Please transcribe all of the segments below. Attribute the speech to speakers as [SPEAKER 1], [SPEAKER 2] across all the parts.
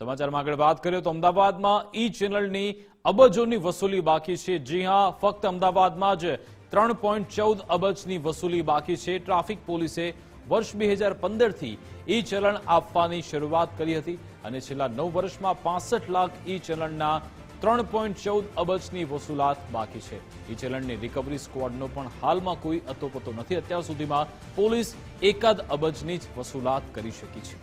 [SPEAKER 1] સમાચારમાં આગળ વાત કરીએ તો અમદાવાદમાં ઈ ચેનલની અબજોની વસૂલી બાકી છે. જી હા, ફક્ત અમદાવાદમાં જ ત્રણ પોઈન્ટ ચૌદ અબજની વસૂલી બાકી છે. ટ્રાફિક પોલીસે વર્ષ બે હજાર પંદરથી ઈ ચલણ આપવાની શરૂઆત કરી હતી અને છેલ્લા નવ વર્ષમાં પાસઠ લાખ ઈ ચલણના ત્રણ પોઈન્ટ ચૌદ અબજની વસૂલાત બાકી છે. ઈ ચલણની રિકવરી સ્કવોડનો પણ હાલમાં કોઈ અતોપતો નથી. અત્યાર સુધીમાં પોલીસ એકાદ અબજની જ વસૂલાત કરી શકી છે.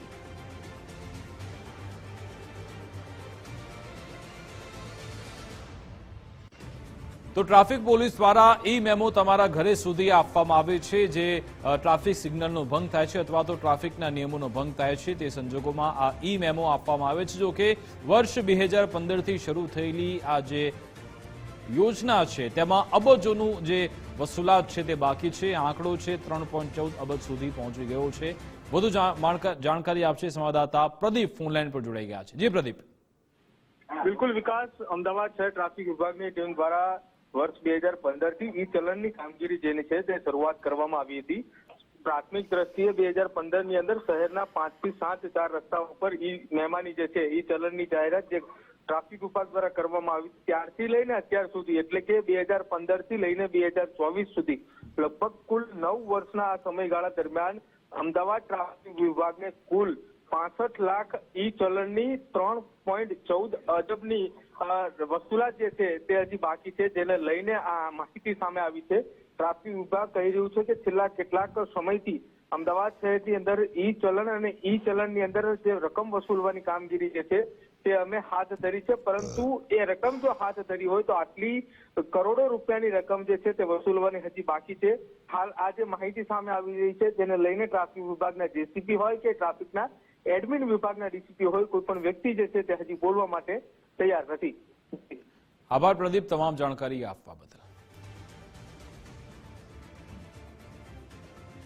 [SPEAKER 1] તો ટ્રાફિક પોલીસ દ્વારા ઈ મેમો તમારા ઘરે સુધી આપવામાં આવે છે, જે ટ્રાફિક સિગ્નલનો ભંગ થાય છે અથવા તો ટ્રાફિકના નિયમોનો ભંગ થાય છે, તે સંજોગોમાં આ ઈ મેમો આપવામાં આવે છે. જો કે વર્ષ બે હજાર પંદરથી શરૂ થયેલી આ જે યોજના છે, તેમાં અબજોનું જે વસૂલાત છે, તે બાકી છે. આંકડો છે ત્રણ પોઈન્ટ ચૌદ અબજ સુધી પહોંચી ગયો છે. વધુ જાણકારી આપશે સંવાદદાતા પ્રદીપ ફોનલાઈન પર જોડાઈ ગયા છે. જી પ્રદીપ.
[SPEAKER 2] બિલકુલ વિકાસ અમદાવાદ શહેર ટ્રાફિક વિભાગની ટીમ દ્વારા વર્ષ બે હજાર પંદરથી ઈ ચલણની કામગીરી જેની છે તે શરૂઆત કરવામાં આવી હતી. પ્રાથમિક દ્રષ્ટિએ બે હજાર પંદરની અંદર શહેરના પાંચથી સાત ચાર રસ્તાઓ ઉપર ઈ મહેમાની જે છે ઈ ચલણની જાહેરાત જે ટ્રાફિક વિભાગ દ્વારા કરવામાં આવી ત્યારથી લઈને અત્યાર સુધી એટલે કે બે હજાર પંદરથી લઈને બે હજાર ચોવીસ સુધી લગભગ કુલ નવ વર્ષના આ સમયગાળા દરમિયાન અમદાવાદ ટ્રાફિક વિભાગને કુલ પાસઠ લાખ ઈ ચલણની ત્રણ પોઈન્ટ ચૌદ અજબની વસુલાત જે છે તે હજી બાકી છે, જેને લઈને આ માહિતી સામે આવી છે. ટ્રાફિક વિભાગ કહી રહ્યું છે કે છેલ્લા કેટલાક સમયથી અમદાવાદ શહેરની અંદર ઈ ચલણ અને ઈ ચલણની અંદર જે રકમ વસૂલવાની કામગીરી જે છે તે અમે હાથ ધરી છે. પરંતુ એ રકમ જો હાથ ધરી હોય તો આટલી કરોડો રૂપિયાની રકમ જે છે તે વસૂલવાની હજી બાકી છે. હાલ આ જે માહિતી સામે આવી રહી છે તેને લઈને ટ્રાફિક વિભાગના જેસીપી હોય કે ટ્રાફિકના એડમિન વિભાગના ડીસીપી હોય, કોઈ પણ વ્યક્તિ જે છે તે હજી બોલવા માટે તૈયાર નથી.
[SPEAKER 1] આભાર પ્રદીપ, તમામ જાણકારી આપવા બદલ.